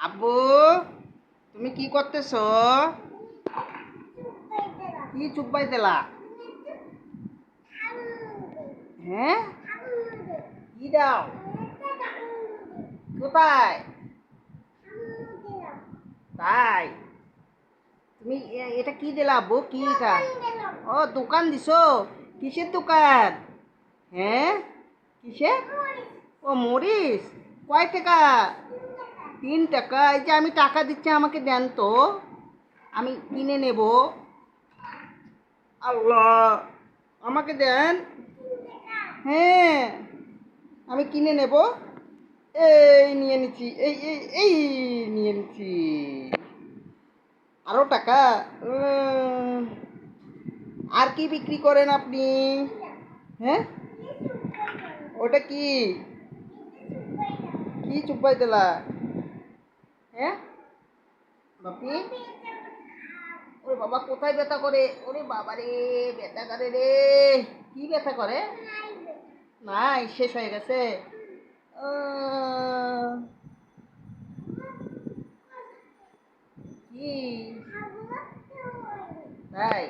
আব্বু, তুমি কি করতেছ? কি চুপাই দিলা? হ্যাঁ? কি দাও? কোথায়? তাই? তুমি এটা কি দিলা আব্বু? কি এটা? ও, দোকান দিছো? কিসের দোকান? হ্যাঁ? কিসের? ও মরিস কয় টাকা? তিন টাকা, এই যে আমি টাকা দিচ্ছি, আমাকে দেন তো। আমি কিনে নেব। আল্লাহ, আমাকে দেন। হ্যাঁ আমি কিনে নেব। এই নিয়ে নিচ্ছি, এই এই এই নিয়ে নিচ্ছি। আরও টাকা? আর কি বিক্রি করেন আপনি? হ্যাঁ? ওটা কি? কি চুপাই দিলা? হ্যাঁ? বাপি? ওরে বাবা, কোথায় ব্যথা করে? ওরে বাবা রে ব্যথা করে রে। কি ব্যথা করে? নাই, শেষ হয়ে গেছে। কি? তাই